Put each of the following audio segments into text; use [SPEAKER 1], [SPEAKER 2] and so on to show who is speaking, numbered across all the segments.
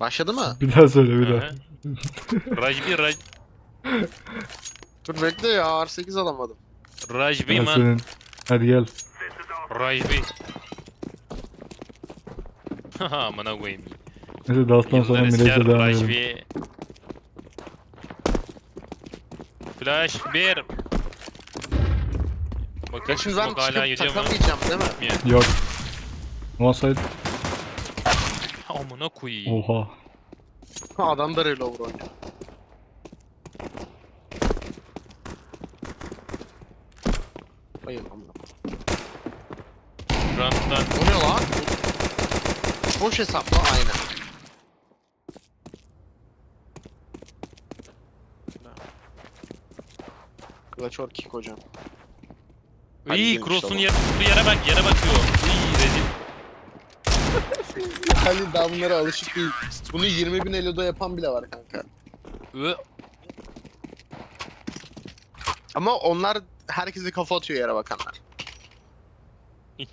[SPEAKER 1] Başladı mı?
[SPEAKER 2] Bir daha söyle bir daha.
[SPEAKER 3] hı. Rajbi, Raj,
[SPEAKER 1] Dur bekle ya R8 alamadım.
[SPEAKER 3] Rajbi
[SPEAKER 2] Ben
[SPEAKER 3] man.
[SPEAKER 2] senin. Hadi gel.
[SPEAKER 3] Rajbi. Haha amına koyayım.
[SPEAKER 2] Neyse Dust'tan sonra
[SPEAKER 3] Yıllar
[SPEAKER 2] Mirage'e
[SPEAKER 3] esker
[SPEAKER 2] devam edelim.
[SPEAKER 3] Rajbi. Flash 1. Bakın smoke hala
[SPEAKER 1] çıkıp
[SPEAKER 3] mu?
[SPEAKER 1] takamayacağım değil mi?
[SPEAKER 2] Yok. One side.
[SPEAKER 3] Amına koyayım.
[SPEAKER 2] Oha.
[SPEAKER 1] Ha, Adam da reload oynuyor. Hayır amına.
[SPEAKER 3] Round'dan
[SPEAKER 1] O ne lan? Boş hesapla aynen. Clutch or kick hocam. Hadi
[SPEAKER 3] İyi
[SPEAKER 1] gelin
[SPEAKER 3] cross'un
[SPEAKER 1] işte
[SPEAKER 3] yer, tuttuğu yere bak yere bakıyor. Rezil.
[SPEAKER 1] Ali daha bunlara alışık değil. Bunu 20 bin eloda yapan bile var kanka.
[SPEAKER 3] Ü.
[SPEAKER 1] Ama onlar herkesi kafa atıyor yere bakanlar.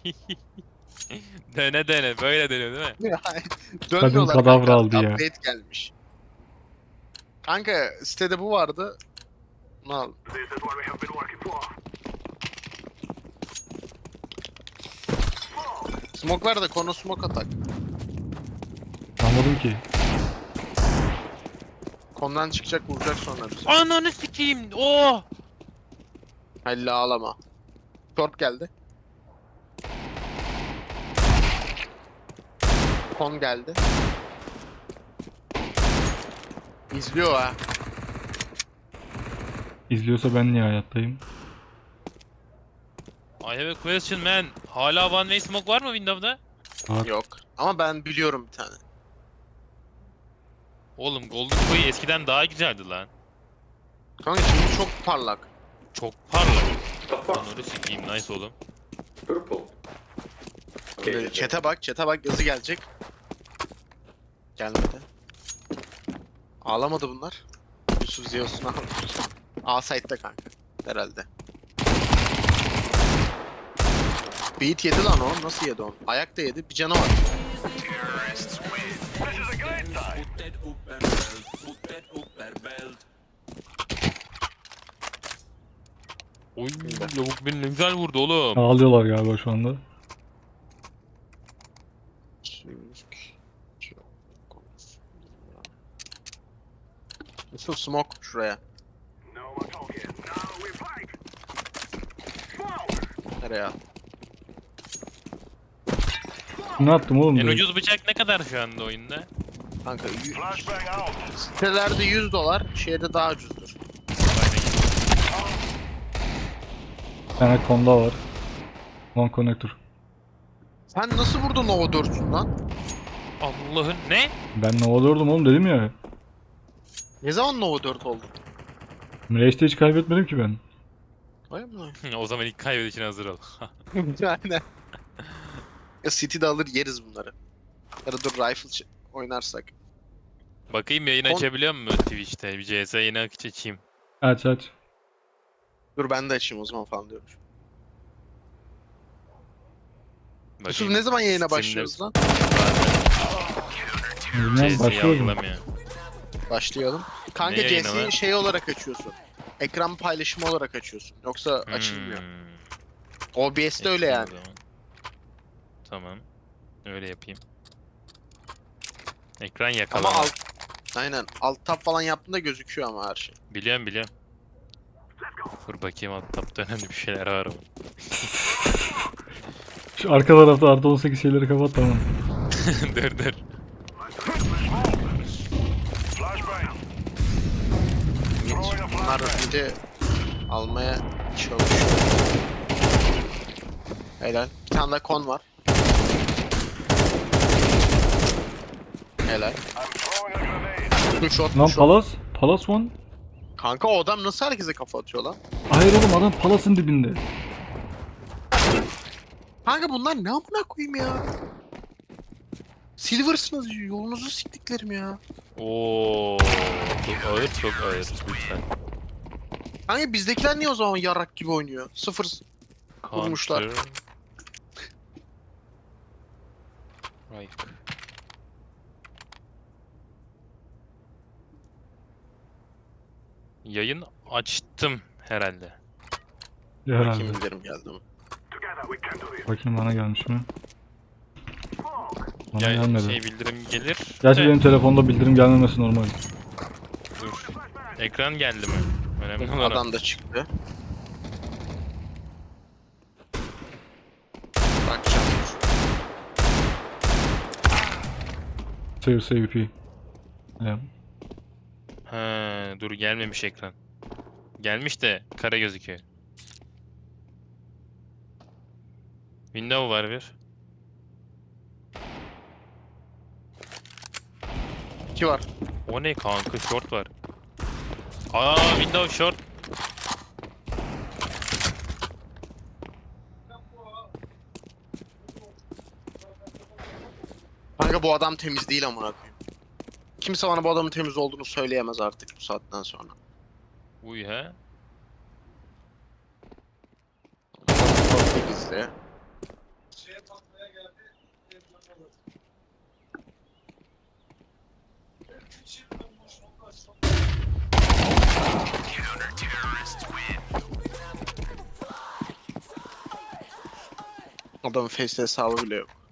[SPEAKER 3] dene dene böyle deniyor değil mi?
[SPEAKER 1] Dönmüyorlar
[SPEAKER 2] kadavra
[SPEAKER 1] kanka,
[SPEAKER 2] aldı ya.
[SPEAKER 1] Update gelmiş. Kanka sitede bu vardı. Bunu al. Smoke ver de konu smoke atak.
[SPEAKER 2] Anladım ki.
[SPEAKER 1] Kondan çıkacak vuracak sonra bizi.
[SPEAKER 3] Ananı sikeyim. Oh!
[SPEAKER 1] Hella ağlama. Short geldi. Kon geldi. İzliyor ha.
[SPEAKER 2] İzliyorsa ben niye hayattayım?
[SPEAKER 3] I have a question man. Hala one way smoke var mı Windows'da?
[SPEAKER 2] Var.
[SPEAKER 1] Yok. Ama ben biliyorum bir tane.
[SPEAKER 3] Oğlum Golden Boy eskiden daha güzeldi lan.
[SPEAKER 1] Kanka şimdi çok parlak.
[SPEAKER 3] Çok parlak. Ananı sikeyim nice oğlum.
[SPEAKER 4] Purple.
[SPEAKER 1] Böyle Chat'e bak, chat'e bak yazı gelecek. Gelmedi. Ağlamadı bunlar. Yusuf Ziyos'unu almış. A site'de kanka. Herhalde. Beat yedi lan o. Nasıl yedi onu? Ayak da yedi. Bir canı var.
[SPEAKER 3] Oy lavuk beni ne güzel vurdu oğlum.
[SPEAKER 2] Ağlıyorlar galiba şu anda.
[SPEAKER 1] Yusuf smoke şuraya. Nereye at?
[SPEAKER 2] Ne yaptım oğlum?
[SPEAKER 3] En ucuz bıçak ne kadar şu anda oyunda?
[SPEAKER 1] Kanka y- sitelerde 100 dolar, şeyde daha ucuzdur.
[SPEAKER 2] Bir tane konda var. One connector.
[SPEAKER 1] Sen nasıl vurdun Nova 4'sün lan?
[SPEAKER 3] Allah'ın ne?
[SPEAKER 2] Ben ne olurdum oğlum dedim ya.
[SPEAKER 1] Ne zaman Nova 4 oldu?
[SPEAKER 2] Mirage'de hiç kaybetmedim ki ben.
[SPEAKER 1] Vay mı?
[SPEAKER 3] o zaman ilk kaybedişine hazır ol.
[SPEAKER 1] Aynen. Ya City'de alır yeriz bunları. Ya da dur rifle oynarsak.
[SPEAKER 3] Bakayım yayın
[SPEAKER 1] Kon-
[SPEAKER 3] açabiliyor mu Twitch'te? Bir CS yayını aç açayım.
[SPEAKER 2] Aç aç.
[SPEAKER 1] Dur ben de açayım o zaman falan diyorum. Yusuf ne zaman yayına başlıyoruz lan?
[SPEAKER 2] Bilmem mu?
[SPEAKER 3] algılamıyor.
[SPEAKER 1] Başlayalım. Kanka
[SPEAKER 3] Ne yayını
[SPEAKER 1] CS'yi
[SPEAKER 3] lan?
[SPEAKER 1] şey olarak açıyorsun. Ekran paylaşımı olarak açıyorsun. Yoksa açılmıyor.
[SPEAKER 3] Hmm,
[SPEAKER 1] OBS'de öyle
[SPEAKER 3] ekran
[SPEAKER 1] yani.
[SPEAKER 3] o zaman. Tamam. Öyle yapayım. Ekran
[SPEAKER 1] Ama
[SPEAKER 3] yakalama.
[SPEAKER 1] alt... Aynen. Alt tab falan yaptığında gözüküyor ama her şey.
[SPEAKER 3] Biliyorum biliyorum. Dur bakayım alt tapta önemli bir şeyler var mı?
[SPEAKER 2] Şu arka tarafta artı 18 şeyleri kapat tamam.
[SPEAKER 3] dur dur.
[SPEAKER 1] Bunlar bir de almaya çalışıyor. Helal. Bir tane daha kon var. Helal. Two shot, two shot.
[SPEAKER 2] Palas. Palas one.
[SPEAKER 1] Kanka o adam nasıl herkese kafa atıyor lan?
[SPEAKER 2] Hayır oğlum adam Palas'ın dibinde.
[SPEAKER 1] Kanka bunlar ne amına koyayım ya? Silver'sınız yolunuzu siktiklerim ya.
[SPEAKER 3] Oo, çok ağır çok ağır lütfen.
[SPEAKER 1] Kanka bizdekiler niye o zaman yarrak gibi oynuyor? Sıfır Vurmuşlar.
[SPEAKER 3] Counter. Right. Yayın açtım herhalde.
[SPEAKER 2] Herhalde.
[SPEAKER 1] Kim indirim geldi mi?
[SPEAKER 2] Bakayım bana gelmiş mi? Bana
[SPEAKER 3] Ya
[SPEAKER 2] gelmedi.
[SPEAKER 3] şey bildirim gelir.
[SPEAKER 2] Gerçi
[SPEAKER 3] de-
[SPEAKER 2] benim telefonda bildirim gelmemesi normal.
[SPEAKER 3] Dur. Ekran geldi mi? Önemli olan o.
[SPEAKER 1] Adam da çıktı. Bakacağım.
[SPEAKER 2] Save save P. Evet.
[SPEAKER 3] Dur gelmemiş ekran. Gelmiş de kare gözüküyor. Window var bir.
[SPEAKER 1] İki var.
[SPEAKER 3] O ne kanka short var. Aa window short.
[SPEAKER 1] Kanka bu adam temiz değil amına koyayım. Kimse bana bu adamın temiz olduğunu söyleyemez artık bu saatten sonra.
[SPEAKER 3] Uy he.
[SPEAKER 1] Çok gizli. Adamın face hesabı bile yok.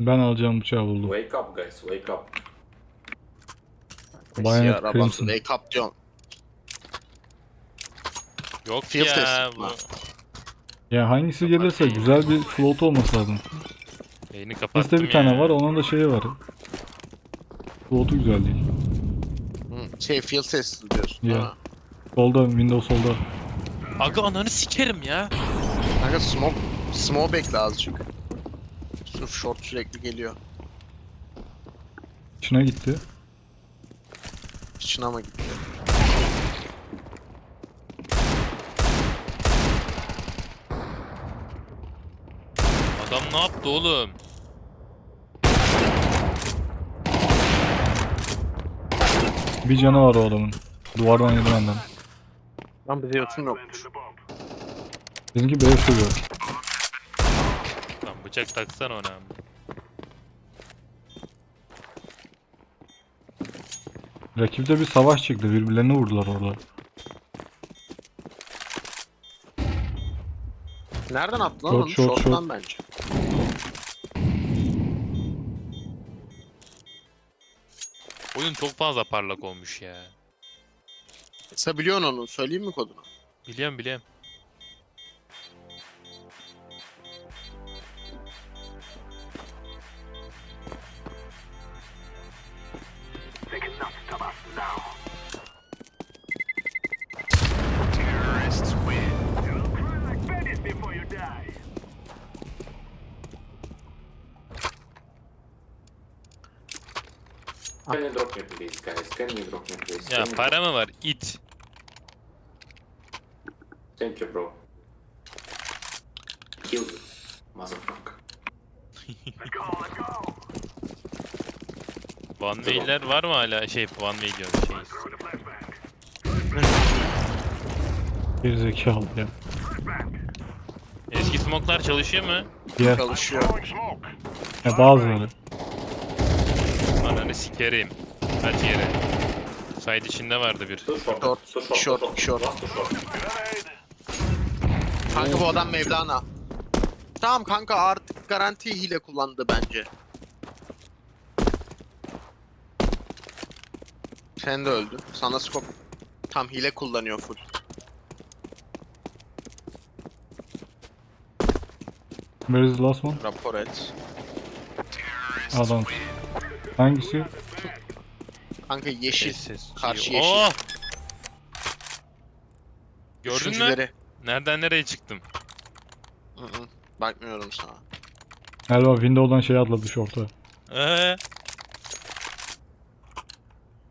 [SPEAKER 2] Ben alacağım bıçağı buldum.
[SPEAKER 4] Wake up, guys, wake up.
[SPEAKER 2] Bayanet
[SPEAKER 1] Siyah araban,
[SPEAKER 2] Crimson.
[SPEAKER 1] Wake up diyorum.
[SPEAKER 3] Yok
[SPEAKER 1] Field
[SPEAKER 3] ya
[SPEAKER 1] test
[SPEAKER 3] bu.
[SPEAKER 2] Ya hangisi gelirse güzel bir float olması lazım.
[SPEAKER 3] Yayını kapattım
[SPEAKER 2] Bizde bir
[SPEAKER 3] ya.
[SPEAKER 2] tane var onun da şeyi var. Float'u güzel değil.
[SPEAKER 1] Hı, Şey field testi diyorsun
[SPEAKER 2] Ya.
[SPEAKER 1] mi?
[SPEAKER 2] Solda, Windows solda.
[SPEAKER 3] Aga ananı sikerim ya.
[SPEAKER 1] Kanka smoke, smoke bekle azıcık. Sırf short sürekli geliyor.
[SPEAKER 2] İçine gitti.
[SPEAKER 1] İçine ama gitti.
[SPEAKER 3] Adam ne yaptı oğlum?
[SPEAKER 2] Bir canı var o adamın. Duvardan yedi benden.
[SPEAKER 1] Lan bize yatım yokmuş.
[SPEAKER 2] Bizimki B sürüyor.
[SPEAKER 3] Bıçak taksana ona.
[SPEAKER 2] Rakipte bir savaş çıktı. Birbirlerini vurdular orada.
[SPEAKER 1] Nereden attı lan
[SPEAKER 2] Short,
[SPEAKER 1] onu?
[SPEAKER 2] short,
[SPEAKER 1] Short'tan bence.
[SPEAKER 3] Oyun çok fazla parlak olmuş ya.
[SPEAKER 1] Sen biliyorsun onu. Söyleyeyim mi kodunu?
[SPEAKER 3] Biliyorum biliyorum.
[SPEAKER 4] Can you drop me, please, guys? Can you drop me, please?
[SPEAKER 3] Ya
[SPEAKER 4] Can you-
[SPEAKER 3] para mı var? It.
[SPEAKER 4] Thank you, bro. Kill you, motherfucker.
[SPEAKER 3] One way'ler var mı hala? Şey one way diyorum şey.
[SPEAKER 2] Bir zekalı ya.
[SPEAKER 3] Eski smoke'lar çalışıyor mu?
[SPEAKER 2] Diğer.
[SPEAKER 1] Çalışıyor.
[SPEAKER 2] Ya bazıları.
[SPEAKER 3] Sikerim. Kaç yere? Side içinde vardı bir.
[SPEAKER 4] Short,
[SPEAKER 1] Short,
[SPEAKER 4] short,
[SPEAKER 1] short. Kanka bu adam Mevlana. Tamam kanka artık garanti hile kullandı bence. Sen de öldün. Sana scope tam hile kullanıyor full.
[SPEAKER 2] Where is the last one?
[SPEAKER 1] Rapor et.
[SPEAKER 2] Adam. Hangisi?
[SPEAKER 1] Kanka yeşil.
[SPEAKER 3] Sessiz.
[SPEAKER 1] Karşı yeşil.
[SPEAKER 3] Gördün mü?
[SPEAKER 1] Üçüncüleri.
[SPEAKER 3] Nereden nereye çıktım?
[SPEAKER 1] Hı hı. Bakmıyorum sana.
[SPEAKER 2] Galiba Windows'dan şey atladı short'a.
[SPEAKER 3] Ee,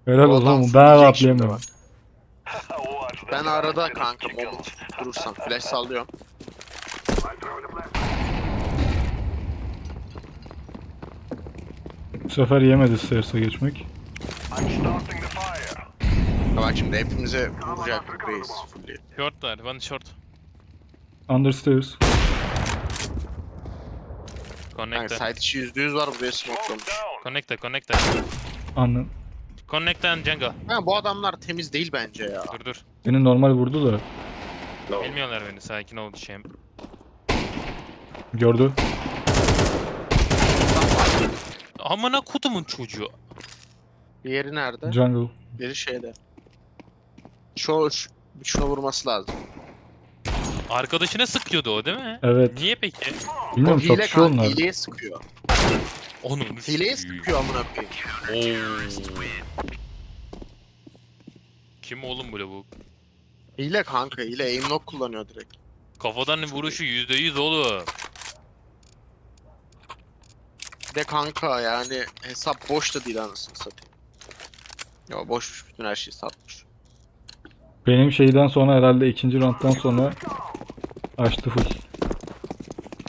[SPEAKER 2] Helal
[SPEAKER 1] Bu
[SPEAKER 2] o
[SPEAKER 1] adam
[SPEAKER 2] zaman ben
[SPEAKER 1] şimdi
[SPEAKER 2] atlayamıyorum.
[SPEAKER 1] Ben arada kanka moment durursam flash sallıyorum.
[SPEAKER 2] Bu sefer yemedi stairs'e geçmek.
[SPEAKER 1] Ha bak şimdi hepimize vuracak reis fully.
[SPEAKER 3] short var. One short.
[SPEAKER 2] Under stairs.
[SPEAKER 1] Kanka
[SPEAKER 3] Connector.
[SPEAKER 1] site içi %100 var buraya smokelamış.
[SPEAKER 3] Connector, connector.
[SPEAKER 2] Anladım.
[SPEAKER 3] Connect and jungle.
[SPEAKER 1] Ha, bu adamlar temiz değil bence ya.
[SPEAKER 3] Dur dur.
[SPEAKER 2] Beni normal vurdu da.
[SPEAKER 3] Bilmiyorlar beni. Sakin ol Şem.
[SPEAKER 2] Gördü.
[SPEAKER 3] Amına kutumun çocuğu.
[SPEAKER 1] Diğeri nerede?
[SPEAKER 2] Jungle.
[SPEAKER 1] Biri şeyde. Şu, şu şuna vurması lazım.
[SPEAKER 3] Arkadaşına sıkıyordu o değil mi?
[SPEAKER 2] Evet.
[SPEAKER 3] Niye peki?
[SPEAKER 1] O
[SPEAKER 2] Bilmiyorum
[SPEAKER 1] hile
[SPEAKER 2] çatışıyor
[SPEAKER 1] kan,
[SPEAKER 2] onlar.
[SPEAKER 1] hileye sıkıyor.
[SPEAKER 3] Onu
[SPEAKER 1] Hileye sıkıyor amına koyayım.
[SPEAKER 3] Oo. Kim oğlum bu lavuk?
[SPEAKER 1] Hile kanka hile aim lock kullanıyor direkt.
[SPEAKER 3] Kafadan vuruşu %100 oğlum.
[SPEAKER 1] De kanka yani hesap boş da değil anasını satayım. Ya boşmuş bütün her şeyi satmış.
[SPEAKER 2] Benim şeyden sonra herhalde ikinci rounddan sonra açtı full.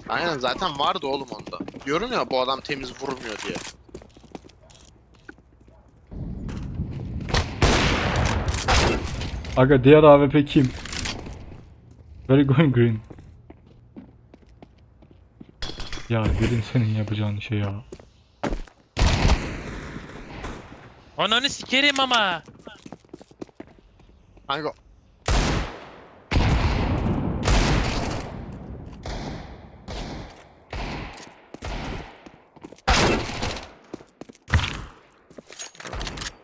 [SPEAKER 1] Aynen zaten vardı oğlum onda. Diyorum ya bu adam temiz vurmuyor diye.
[SPEAKER 2] Aga diğer AWP kim? Very going green. Ya dedim senin yapacağın şey ya.
[SPEAKER 3] Ananı sikerim ama.
[SPEAKER 1] Kanka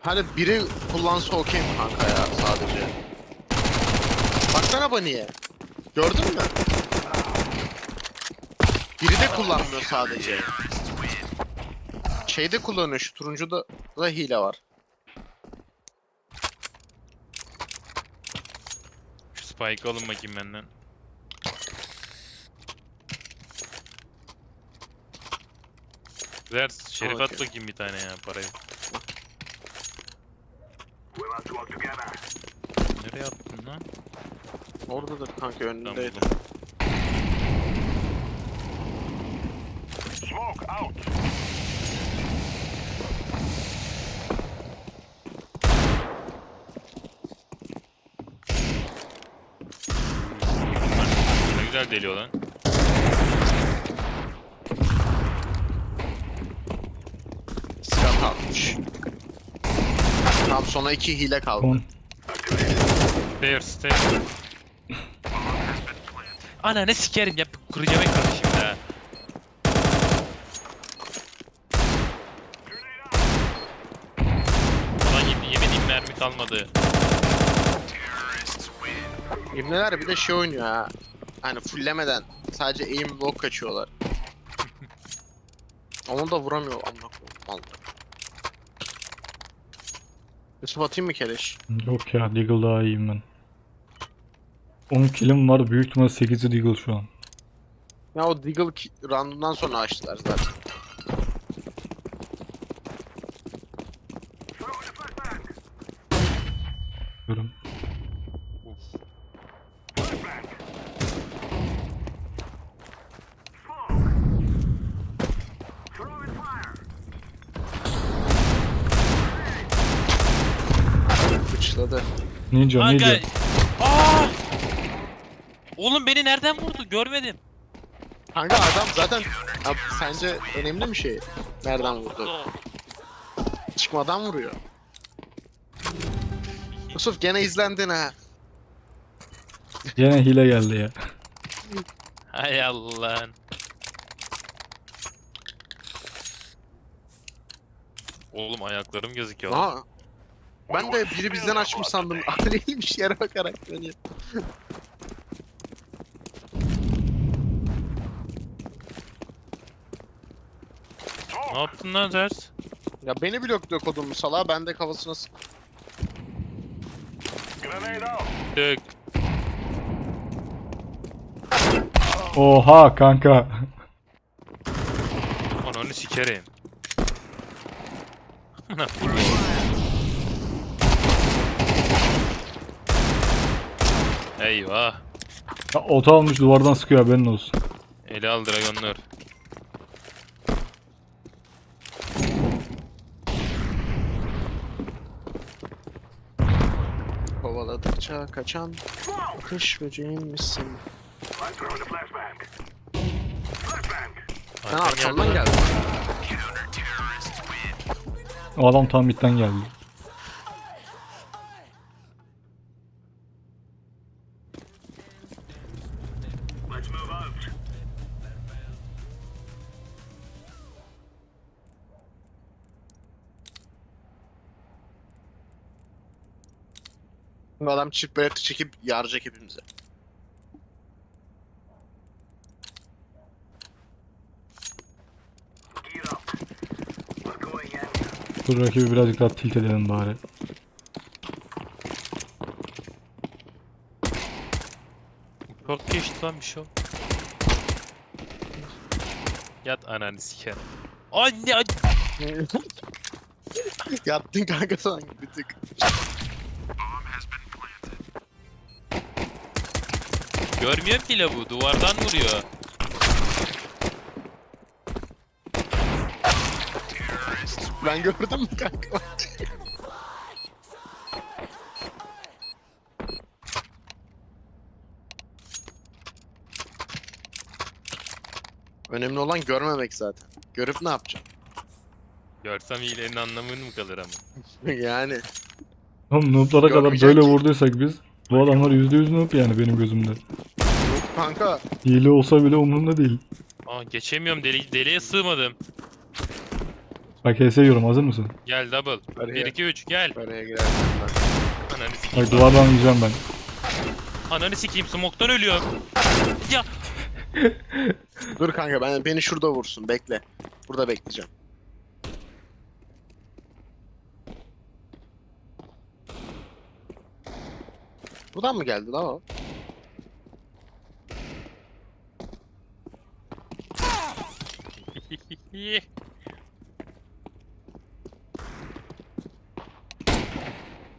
[SPEAKER 1] Hani biri kullansa okey mi kanka ya sadece? Baksana Bunny'e. Gördün mü? Kullanmıyor sadece. Şeyde kullanıyor şu turuncuda da hile var.
[SPEAKER 3] Şu spike alın bakayım benden. Ver şerif at
[SPEAKER 1] bakayım.
[SPEAKER 3] bir tane ya parayı. Nereye attın lan?
[SPEAKER 1] Oradadır kanka
[SPEAKER 3] Tamam
[SPEAKER 1] önündeydi.
[SPEAKER 3] buldum. Ne güzel deliyor lan.
[SPEAKER 1] Silah kalmış. Tam sona iki hile kaldı.
[SPEAKER 2] On.
[SPEAKER 3] Stairs, stairs. Ana ne sikerim ya kıracağım ekranı şimdi kalmadı.
[SPEAKER 1] İbneler bir de şey oynuyor ha. Hani fulllemeden sadece aim lock kaçıyorlar. Onu da vuramıyor amına koyayım. Vallahi. Yusuf atayım mı keleş?
[SPEAKER 2] Yok ya Deagle daha iyiyim ben. 10 killim var büyük ihtimal 8'i Deagle şu an.
[SPEAKER 1] Ya o Deagle ki- round'undan sonra açtılar zaten.
[SPEAKER 2] Ninja
[SPEAKER 3] Kanka.
[SPEAKER 2] ninja.
[SPEAKER 3] Aa! Oğlum beni nereden vurdu? Görmedim.
[SPEAKER 1] Kanka adam zaten Abi sence önemli mi şey? Nereden vurdu? Çıkmadan vuruyor. Yusuf gene izlendin ha.
[SPEAKER 2] Yine hile geldi ya.
[SPEAKER 3] Hay Allah'ın. Oğlum ayaklarım gözüküyor. lan.
[SPEAKER 1] Ben de biri bizden açmış sandım. Aleyhmiş yere bakarak dönüyor.
[SPEAKER 3] Ne yaptın lan Zers?
[SPEAKER 1] Ya beni blokluyor kodumu salağa ben de kafasına sık.
[SPEAKER 3] Tık.
[SPEAKER 2] Oha kanka.
[SPEAKER 3] Ananı sikerim. Ana, Eyvah.
[SPEAKER 2] Ya, Ota almış duvardan sıkıyor haberin olsun.
[SPEAKER 3] Eli al dragonlar.
[SPEAKER 1] Kovaladıkça kaçan kış böceğin misin? Sen arkamdan
[SPEAKER 3] geldi lan.
[SPEAKER 1] geldin.
[SPEAKER 2] O adam tam midden geldi.
[SPEAKER 1] Bu adam çift bayraklı çekip yaracak hepimize.
[SPEAKER 2] Dur rakibi birazcık daha tilt edelim bari.
[SPEAKER 3] Çok geçti lan bir şey. Yat ananı sikerim. Anne
[SPEAKER 1] Yattın kanka sanki bir tık.
[SPEAKER 3] Görmüyorum ki bu duvardan vuruyor.
[SPEAKER 1] Ben gördüm mü kanka? Önemli olan görmemek zaten. Görüp ne yapacağım?
[SPEAKER 3] Görsem hilenin anlamını mı kalır ama.
[SPEAKER 1] yani.
[SPEAKER 2] Oğlum noob'lara kadar
[SPEAKER 1] Görmeyecek
[SPEAKER 2] böyle vurduysak biz bu adamlar %100 noob yani benim gözümde.
[SPEAKER 1] Yok kanka.
[SPEAKER 2] Hile olsa bile umurumda değil.
[SPEAKER 3] Aa geçemiyorum deli deliye sığmadım.
[SPEAKER 2] Bak HS yiyorum hazır mısın?
[SPEAKER 3] Gel double.
[SPEAKER 1] Hadi
[SPEAKER 3] 1
[SPEAKER 1] gel.
[SPEAKER 3] 2 3 gel.
[SPEAKER 1] Oraya girersin ben.
[SPEAKER 3] Ananı sikeyim.
[SPEAKER 2] Bak duvardan yiyeceğim ben.
[SPEAKER 3] Ananı sikeyim smoke'tan ölüyorum. Ya
[SPEAKER 1] Dur kanka ben beni şurada vursun bekle. Burada bekleyeceğim. Buradan mı geldi lan o?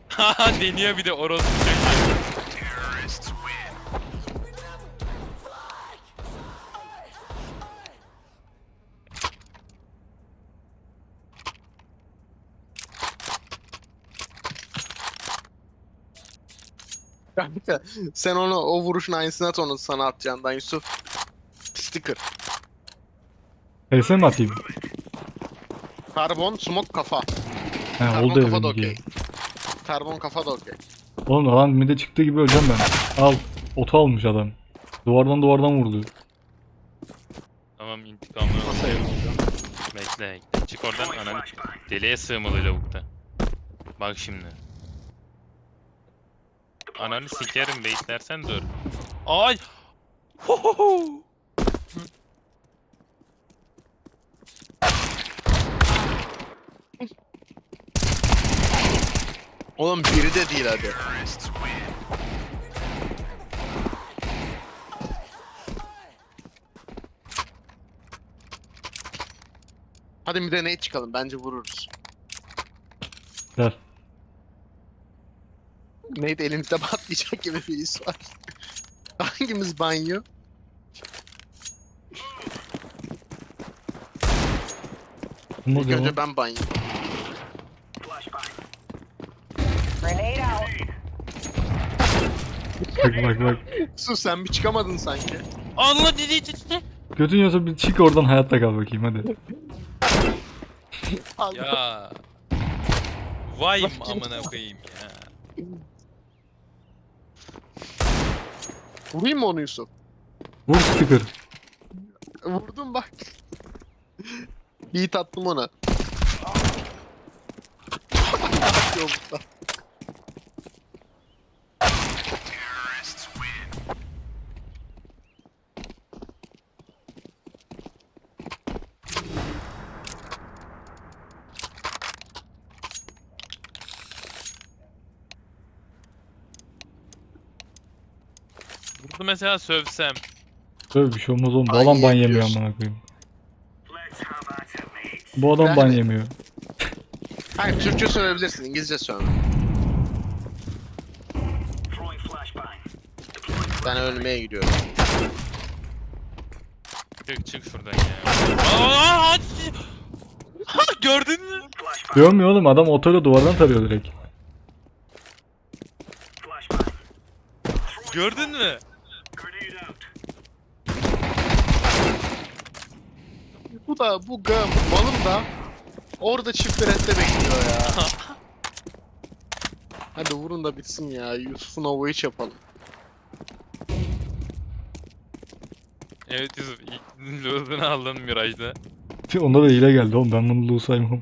[SPEAKER 3] Haha deniyor bir de orospu çocuğu.
[SPEAKER 1] Kanka sen onu o vuruşun aynısını at onu sana atacağından Yusuf. Sticker.
[SPEAKER 2] HS mi atayım?
[SPEAKER 1] Karbon, smoke, kafa.
[SPEAKER 2] He
[SPEAKER 1] Karbon
[SPEAKER 2] oldu
[SPEAKER 1] kafa da
[SPEAKER 2] evim
[SPEAKER 1] okey.
[SPEAKER 2] diye.
[SPEAKER 1] Karbon kafa da okey.
[SPEAKER 2] Oğlum adam mide çıktığı gibi öleceğim ben. Al. Oto almış adam. Duvardan duvardan vurdu.
[SPEAKER 3] Tamam intikamını
[SPEAKER 1] Masaya
[SPEAKER 3] alıyorum.
[SPEAKER 1] vuracağım.
[SPEAKER 3] Bekle. Çık oradan ananı. Deliye sığmalı lavukta. Bak şimdi. Ananı sikerim baitlersen dur. Ay! Hohoho!
[SPEAKER 1] Oğlum biri de değil hadi. Hadi bir de ne çıkalım bence vururuz.
[SPEAKER 2] Gel.
[SPEAKER 1] Neydi elimizde patlayacak gibi bir his var. Hangimiz banyo? İlk önce ben banyo.
[SPEAKER 5] Grenade out.
[SPEAKER 2] Bak bak bak.
[SPEAKER 1] Sus sen bir çıkamadın sanki.
[SPEAKER 3] Allah dedi dedi.
[SPEAKER 2] Götün yiyorsa bir çık oradan hayatta kal bakayım hadi.
[SPEAKER 3] Ya. Vay amına koyayım ya.
[SPEAKER 1] Vurayım mı onu Yusuf?
[SPEAKER 2] Vur sticker.
[SPEAKER 1] Vurdum bak. Beat attım ona.
[SPEAKER 3] Burada mesela sövsem.
[SPEAKER 2] Böyle bir şey olmaz oğlum. Bu adam ban yemiyor
[SPEAKER 1] yemiyorsun.
[SPEAKER 2] amına koyayım. Bu adam ban
[SPEAKER 1] Yani-
[SPEAKER 2] yemiyor.
[SPEAKER 1] Hayır Türkçe söyleyebilirsin, İngilizce söyle. Ben ölmeye gidiyorum.
[SPEAKER 3] Çık çık şuradan ya. Aa. Ha, gördün mü?
[SPEAKER 2] Görmüyor oğlum adam otoyla duvardan tarıyor direkt.
[SPEAKER 3] Gördün mü?
[SPEAKER 1] bu da bu gam balım da orada çift rette bekliyor ya. Hadi vurun da bitsin ya. Yusuf'un ovoyu yapalım.
[SPEAKER 3] Evet Yusuf ilk lose'unu aldın Mirage'da.
[SPEAKER 2] Onda da hile geldi oğlum ben bunu lose saymam.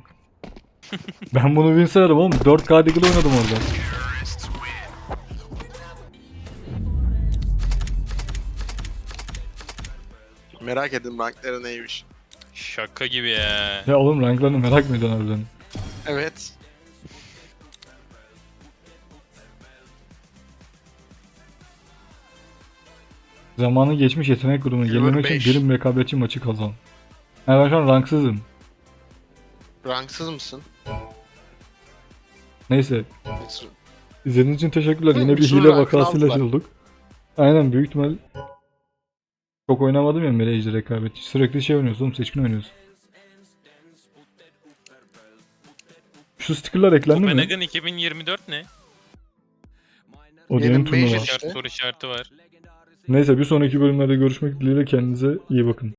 [SPEAKER 2] ben bunu win sayarım oğlum 4K deagle oynadım orada.
[SPEAKER 1] Merak edin rankları neymiş.
[SPEAKER 3] Şaka gibi ya.
[SPEAKER 2] Ya oğlum ranklarını merak mı ediyorsun harbiden?
[SPEAKER 1] Evet.
[SPEAKER 2] Zamanı geçmiş yetenek grubunu
[SPEAKER 1] Silver
[SPEAKER 2] için birim rekabetçi maçı kazan. Yani ben şu an ranksızım.
[SPEAKER 1] Ranksız mısın?
[SPEAKER 2] Neyse. İzlediğiniz için teşekkürler. Yine bir hile
[SPEAKER 1] rankını
[SPEAKER 2] vakasıyla
[SPEAKER 1] aldılar.
[SPEAKER 2] olduk. Aynen büyük ihtimal çok oynamadım ya Merage'de rekabetçi. Sürekli şey oynuyoruz oğlum seçkin oynuyoruz. Şu stickerlar eklendi mi?
[SPEAKER 3] Copenhagen 2024 ne?
[SPEAKER 2] O
[SPEAKER 1] Benim
[SPEAKER 2] diyelim turnuva.
[SPEAKER 3] İşaret, soru işareti var.
[SPEAKER 2] Neyse bir sonraki bölümlerde görüşmek dileğiyle kendinize iyi bakın.